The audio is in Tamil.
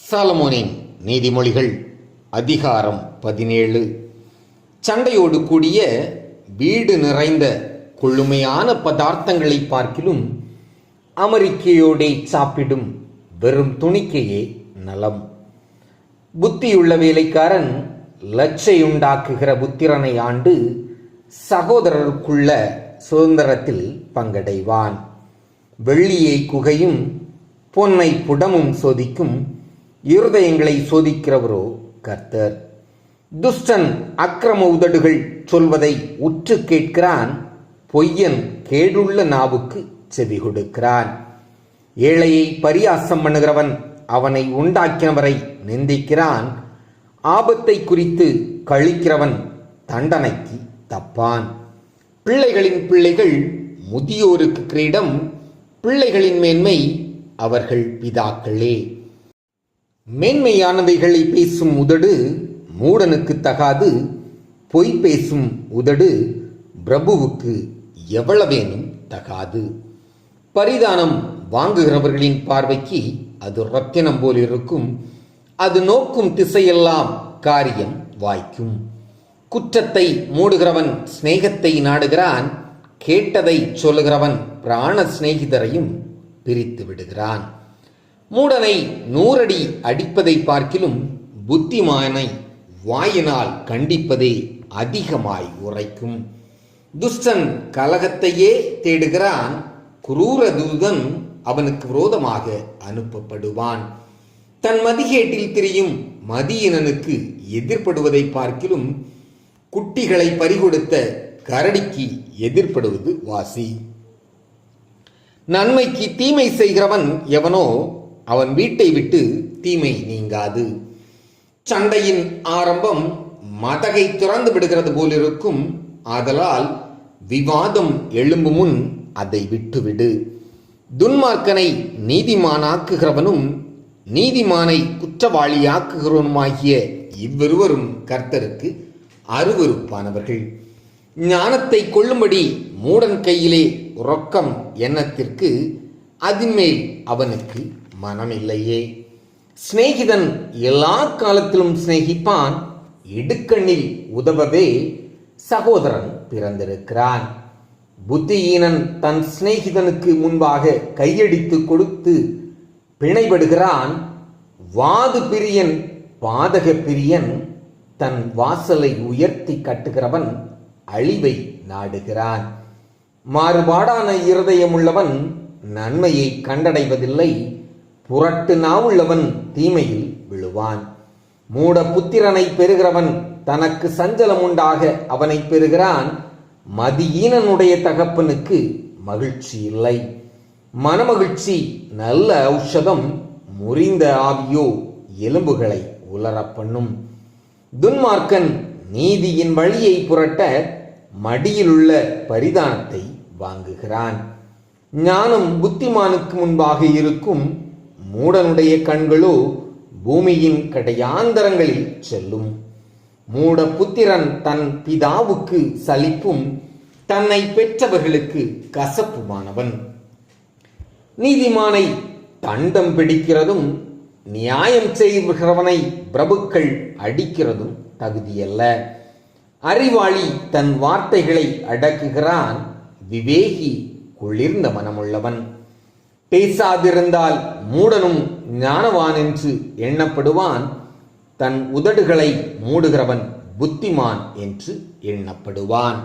சாலமோனின் நீதிமொழிகள் அதிகாரம் பதினேழு. சண்டையோடு கூடிய வீடு நிறைந்த கொழுமையான பதார்த்தங்களை பார்க்கிலும் அமெரிக்கையோடே சாப்பிடும் வெறும் துணிக்கையே நலம். புத்தியுள்ள வேலைக்காரன் லட்சையுண்டாக்குகிற புத்திரனை ஆண்டு சகோதரருக்குள்ள சுதந்திரத்தில் பங்கடைவான். வெள்ளியை குகையும் பொன்னை புடமும் சோதிக்கும் இருதயங்களை சோதிக்கிறவரோ கர்த்தர். துஷ்டன் அக்கிரம உதடுகள் சொல்வதை உற்று கேட்கிறான் பொய்யன் கேடுள்ள நாவுக்கு செவி கொடுக்கிறான். ஏழையை பரியாசம் பண்ணுகிறவன் அவனை உண்டாக்கினவரை நிந்திக்கிறான். ஆபத்தை குறித்து கழிக்கிறவன் தண்டனைக்கு தப்பான். பிள்ளைகளின் பிள்ளைகள் முதியோருக்கு கிரீடம் பிள்ளைகளின் மேன்மை அவர்கள் பிதாக்களே. மேன்மையானவைகளை பேசும் உதடு மூடனுக்கு தகாது பொய் பேசும் உதடு பிரபுவுக்கு எவ்வளவேனும் தகாது. பரிதானம் வாங்குகிறவர்களின் பார்வைக்கு அது ரத்தினம் போல் இருக்கும் அது நோக்கும் திசையெல்லாம் காரியம் வாய்க்கும். குற்றத்தை மூடுகிறவன் சிநேகத்தை நாடுகிறான். கேட்டதை சொல்லுகிறவன் பிராண சிநேகிதரையும் பிரித்து விடுகிறான். மூடனை நூறடி அடிப்பதை பார்க்கிலும் புத்திமானை வாயினால் கண்டிப்பதே அதிகமாய் உரைக்கும். துஷ்டன் கலகத்தையே தேடுகிறான் குரூர தூதன் அவனுக்கு விரோதமாக அனுப்பப்படுவான். தன் மதிகேட்டில் திரியும் மதியினனுக்கு எதிர்ப்படுவதை பார்க்கிலும் குட்டிகளை பறிகொடுத்த கரடிக்கு எதிர்ப்படுவது வாசி. நன்மைக்கு தீமை செய்கிறவன் எவனோ அவன் வீட்டை விட்டு தீமை நீங்காது. சண்டையின் ஆரம்பம் மதகை திறந்து விடுகிறது போலிருக்கும். ஆதலால் விவாதம் எழும்பு முன் அதை விட்டுவிடு. துன்மார்க்கனை நீதிமானாக்குகிறவனும் நீதிமானை குற்றவாளியாக்குகிறவனுமாகிய இவ்விருவரும் கர்த்தருக்கு அருவருப்பானவர்கள். ஞானத்தை கொள்ளும்படி மூடன் கையிலே ரொக்கம் எண்ணத்திற்கு அதின்மேல் அவனுக்கு மனமில்லையே. சிநேகிதன் எல்லா காலத்திலும் சிநேகிப்பான். இடுக்கண்ணில் உதவவே சகோதரன் பிறந்திருக்கிறான். புத்தியீனன் தன் சிநேகிதனுக்கு முன்பாக கையடித்து கொடுத்து பிணைபடுகிறான். வாது பிரியன் பாதக பிரியன் தன் வாசலை உயர்த்தி கட்டுகிறவன் அழிவை நாடுகிறான். மாறுபாடான இருதயமுள்ளவன் நன்மையை கண்டடைவதில்லை. புரட்டு நாவுள்ளவன் தீமையில் விழுவான். மூட புத்திரனை பெறுகிறவன் தனக்கு சஞ்சலம் உண்டாக அவனை பெறுகிறான். மதியீனனுடைய தகப்பனுக்கு மகிழ்ச்சி இல்லை. மனமகிழ்ச்சி நல்ல ஔஷதம் முறிந்த ஆவியோ எலும்புகளை உலரப் பண்ணும் துன்மார்க்கன் நீதியின் வழியை புரட்ட மடியிலுள்ள பரிதானத்தை வாங்குகிறான். ஞானம் புத்திமானுக்கு முன்பாக இருக்கும் மூடனுடைய கண்களோ பூமியின் கடையாந்தரங்களில் செல்லும். மூட புத்திரன் தன் பிதாவுக்கு சலிப்பும் தன்னை பெற்றவர்களுக்கு கசப்புமானவன். நீதிமானை தண்டம் பிடிக்கிறதும் நியாயம் செய்கிறவனை பிரபுக்கள் அடிக்கிறதும் தகுதியல்ல. அறிவாளி தன் வார்த்தைகளை அடக்குகிறான் விவேகி குளிர்ந்த மனமுள்ளவன். பேசாதிருந்தால் மூடனும் ஞானவான் என்று எண்ணப்படுவான். தன் உதடுகளை மூடுகிறவன் புத்திமான் என்று எண்ணப்படுவான்.